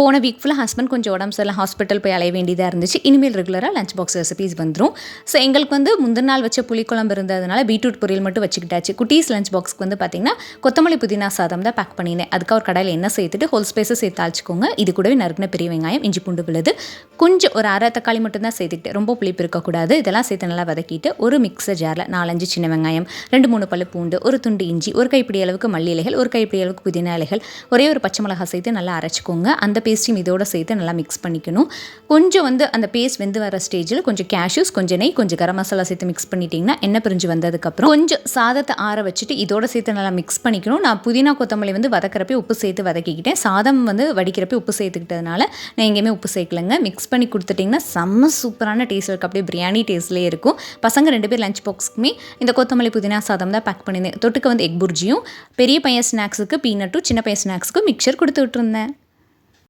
போன வீக் ஃபுல்லாக ஹஸ்பண்ட் கொஞ்சம் உடம்பு சரியில்லை ஹாஸ்பிட்டல் போய் அலைய வேண்டியதாக இருந்துச்சு. இனிமேல் ரெகுலராக லஞ்ச் பாக்ஸ் ரெசிபீஸ் வந்துடும் ஸோ எங்களுக்கு வந்து முந்தின நாள் வச்ச புளிக்குழம்பு இருந்ததுனால பீட்ரூட் பொரியல் மட்டும் வச்சுக்கிட்டாச்சு. குட்டீஸ் லஞ்ச் பாக்ஸ்க்கு வந்து பார்த்திங்கன்னா கொத்தமல்லி புதினா சாதம் தான் பேக் பண்ணினேன். அதுக்கு ஒரு கடையில் என்ன சேர்த்துட்டு ஹோல் ஸ்பேஸை சேர்த்து அழைச்சிக்கோங்க இது கூடவே நறுக்கின பெரிய வெங்காயம் இஞ்சி பூண்டு விழுது கொஞ்சம் ஒரு அரை தக்காளி மட்டும்தான் சேர்த்துக்கிட்டு ரொம்ப புளிப்பு இருக்கக்கூடாது. இதெல்லாம் சேர்த்து நல்லா வதக்கிட்டு ஒரு மிக்சர் ஜாரில் நாலஞ்சு சின்ன வெங்காயம் ரெண்டு மூணு பல்லு பூண்டு ஒரு துண்டு இஞ்சி ஒரு கைப்பிடி அளவுக்கு மல்லி இலைகள் ஒரு கைப்பிடி அளவுக்கு புதினா இலைகள் ஒரே ஒரு பச்சை மிளகாய் சேர்த்து நல்லா அரைச்சிக்கோங்க. அந்த பேஸ்ட்டையும் இதோட சேர்த்து நல்லா மிக்ஸ் பண்ணிக்கணும். கொஞ்சம் வந்து அந்த பேஸ்ட் வெந்து வர ஸ்டேஜில் கொஞ்சம் கேஷ்யூஸ் கொஞ்சம் நெய் கொஞ்சம் கரம் மசாலா சேர்த்து மிக்ஸ் பண்ணிட்டீங்கன்னா எண்ணெய் பிரிஞ்சு வந்ததுக்கப்புறம் கொஞ்சம் சாதத்தை ஆற வச்சுட்டு இதோட சேர்த்து நல்லா மிக்ஸ் பண்ணிக்கணும். நான் புதினா கொத்தமல்லி வந்து வதக்கிறப்ப உப்பு சேர்த்து வதக்கிக்கிட்டேன். சாதம் வந்து வடிக்கிறப்ப உப்பு சேர்த்துக்கிட்டதுனால நான் எங்கேயுமே உப்பு சேர்க்கலங்க. மிக்ஸ் மிக்ஸ் பண்ணி கொடுத்துட்டிங்கன்னா செம்ம சூப்பரான டேஸ்ட் இருக்குது அப்படியே பிரியாணி டேஸ்ட்லேயே இருக்கும். பசங்க ரெண்டு பேர் லஞ்ச் பாக்ஸ்க்குமே இந்த கொத்தமல்லி புதினா சாதம் தான் பேக் பண்ணியிருந்தேன். தொட்டுக்க வந்து எக் புர்ஜியும் பெரிய பையன் ஸ்நாக்ஸுக்கு பீனட்டும் சின்ன பையன் ஸ்நாக்ஸுக்கு மிக்சர் கொடுத்து விட்டுருந்தேன்.